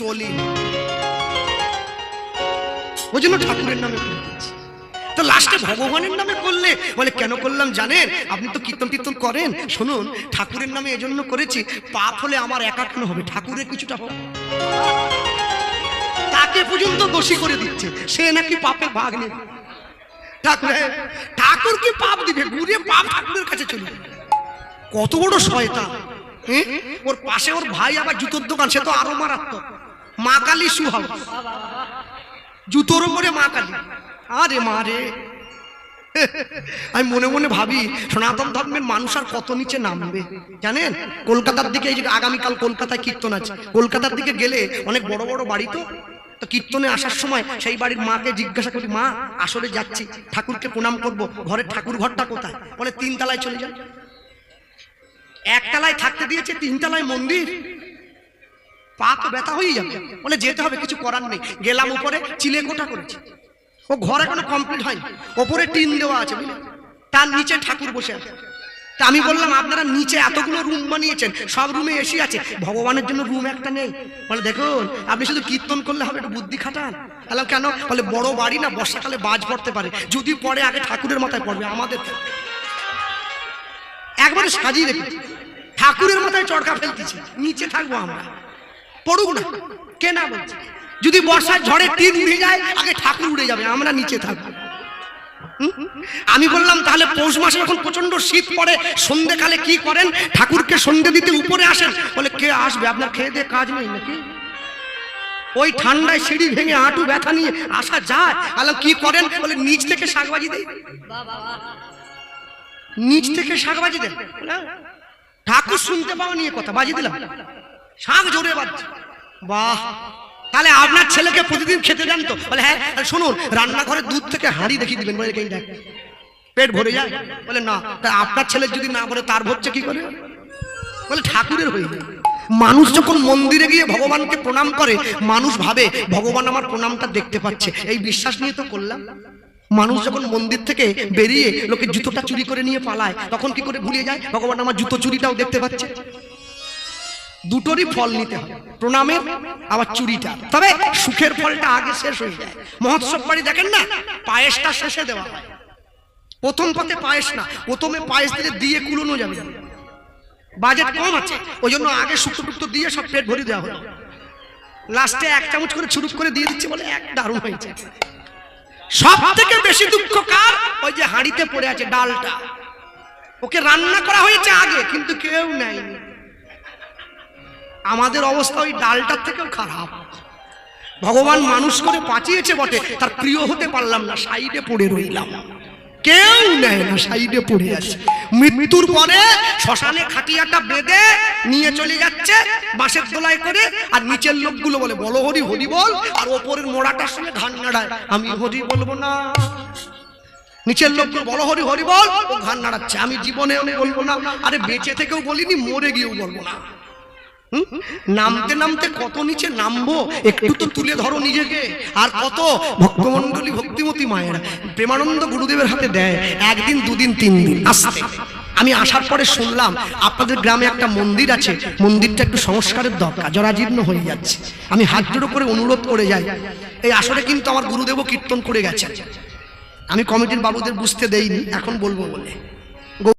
চলি। ওই জন্য ঠাকুরের নামে তো লাস্টে ভগবানের নামে করলে, বলে, কেন করলাম জানেন? আপনি তো কীর্তন কীর্তন করেন। শুনুন, ঠাকুরের নামে এজন্য করেছি, পাপ হলে আমার একা কেন হবে? ঠাকুরের কিছুটা হোক তাকে পর্যন্ত দোষী করে দিচ্ছে। সে নাকি পাপে ভাগ নেবে। ঠাকুর ঠাকুর কি পাপ দিবে? ঘুরে পাপ ঠাকুরের কাছে চলে। কত বড় শয়তান হ্যাঁ? ওর পাশে ওর ভাই আবার জুতোর দোকান, সে তো আরও মারাত্মক। মা কালী সুহাব জুতোর উপরে মা কালী। আরে মা রে। আমি মনে মনে ভাবি, সনাতন ধর্মের মানুষ আর কত নিচে নামবে? জানেন? কলকাতার দিকে এই যে আগামীকাল কলকাতায় কীর্তন আছে। কলকাতার দিকে গেলে অনেক বড় বড় বাড়ি তো। তো কীর্তনে আসার সময় সেই বাড়ির মাকে জিজ্ঞাসা করি, মা, আসলে যাচ্ছি। ঠাকুরকে প্রণাম করব। ঘরের ঠাকুর ঘরটা কোথায়? বলে তিন তলায় চলে যায় একতলায় থাকতে দিয়েছে, তিনতলায় মন্দির। পা তো ব্যথা হয়ে যাবে। বলে যেতে হবে, কিছু করার নেই। গেলাম উপরে, চিলে কোটা করেছে। ও ঘর এখনও কমপ্লিট হয়নি। ওপরে টিন দেওয়া আছে, বুঝলে? তার নিচে ঠাকুর বসে আছে। তা আমি বললাম, আপনারা নিচে এতগুলো রুম বানিয়েছেন, সব রুমে এসি আছে। ভগবানের জন্য রুম একটা নেই। বলে দেখুন, আপনি শুধু কীর্তন করলে হবে, একটু বুদ্ধি খাটান। বললাম কেন? বলে বড় বাড়ি না বর্ষাকালে বাজ পড়তে পারে। যদি পড়ে, আগে ঠাকুরের মাথায় পড়বে, আমাদের। একবারে সাজিয়ে রেখেছি। ঠাকুরের মাথায় চড়কা ফেলতেছি। নিচে থাকব আমরা। পড়ুক না। কে না বলছে? যদি বর্ষার ঝড়ে টিন উড়ে যায়, আগে ঠাকুর উড়ে যাবে, আমরা নিচে থাকব। আমি বললাম, তাহলে পৌষ মাসে যখন প্রচণ্ড শীত পড়ে সন্ধ্যেকালে কি করেন? ঠাকুরকে সন্ধে দিতে উপরে আসেন। বলে, কে আসবে? আপনার খেয়ে দিয়ে কাজ নেই নাকি? ওই ঠান্ডায় সিঁড়ি ভেঙে হাঁটু ব্যথা নিয়ে আসা যায়। আলো কি করেন? বলে, নিচ থেকে শাকবাজি দেয় নিচ থেকে শাকবাজি দেন। না? ঠাকুর শুনতে পাওয়া নিয়ে কথা বাজি দিলাম। শাক জোরে বাজছে বাহ, তাহলে আপনার ছেলেকে প্রতিদিন খেতে দেন তো? বলে হ্যাঁ শুনুন, রান্নাঘরের দুধ থেকে হাঁড়ি দেখিয়ে দিবেন, বলে এই দেখ, পেট ভরে যায়। বলে, না, তা আপনার ছেলে যদি না বলে তার ভরছে কি করে? বলে, ঠাকুরের হয়ে। মানুষ যখন মন্দিরে গিয়ে ভগবানকে প্রণাম করে, মানুষ ভাবে, ভগবান আমার প্রণামটা দেখতে পাচ্ছে। এই বিশ্বাস নিয়ে তো করলাম। মানুষ যখন মন্দির থেকে বেরিয়ে লোকে জুতোটা চুরি করে নিয়ে পালায়, তখন কি করে ভুলে যায়? ভগবান আমার জুতো চুরিটাও দেখতে পাচ্ছে। দুটোরই ফল নিতে হবে। প্রণামের, আবার চুরিটা তবে সুখের ফলটা আগে শেষ হয়ে যায়। মহোৎসব বাড়ি দেখেন না? পায়েসটা শেষে দেওয়া হয়। প্রথম পথে পায়েস না, প্রথমে পায়েস দিলে দিয়ে কুলোনো যাবে। বাজেট কম আছে, ওই জন্য আগে শুক্তো টুক্তো দিয়ে সব পেট ভরে দেওয়া হলো। লাস্টে এক চামচ করে ছুরুপ করে দিয়ে দিচ্ছে বলে এক দারুণ হয়েছে। সব থেকে বেশি দুঃখ কার? ওই যে হাঁড়িতে পড়ে আছে ডালটা। ওকে রান্না করা হয়েছে আগে, কিন্তু কেউ নেয়নি। আমাদের অবস্থা ওই ডালটার থেকেও খারাপ। ভগবান মানুষ করে বাঁচিয়েছে বটে, তার প্রিয় হতে পারলাম না, সাইডে পড়ে রইলাম। কেউ নেয় না, সাইডে পড়ে আছে। মৃত্যুর পরে শ্মশানে খাটিয়াটা বেঁধে নিয়ে চলে যাচ্ছে, বাঁশের দোলায় করে, আর নিচের লোকগুলো বলে, বলো হরি হরি বল। আর ওপরের মোড়াটার সঙ্গে ঘান নাড়ায়, আমি হরি বলব না। নিচের লোকগুলো, বলো হরি হরি বল। ও ঘান নাড়াচ্ছে, আমি জীবনে বলব না। আরে বেঁচে থেকেও বলিনি, মরে গিয়েও বলব না? নামতে নামতে কত নিচে নামবো? একটু তো তুলে ধরো নিজেকে। আর কত? ভক্তমন্ডলী ভক্তিমতী মায়েরা। প্রেমানন্দ গুরুদেবের হাতে দেয়। একদিন, দুদিন, তিন দিন। আসতে। আমি আসার পরে শুনলাম, আপনাদের গ্রামে একটা মন্দির আছে। মন্দিরটা একটু সংস্কারের দরকার, জরাজীর্ণ হয়ে যাচ্ছে। আমি হাত জোড়ো করে অনুরোধ করে যাই। এই আসরে কিন্তু আমার গুরুদেবও কীর্তন করে গেছে আমি কমিটির বাবুদের বুঝতে দেইনি, এখন বলব বলে।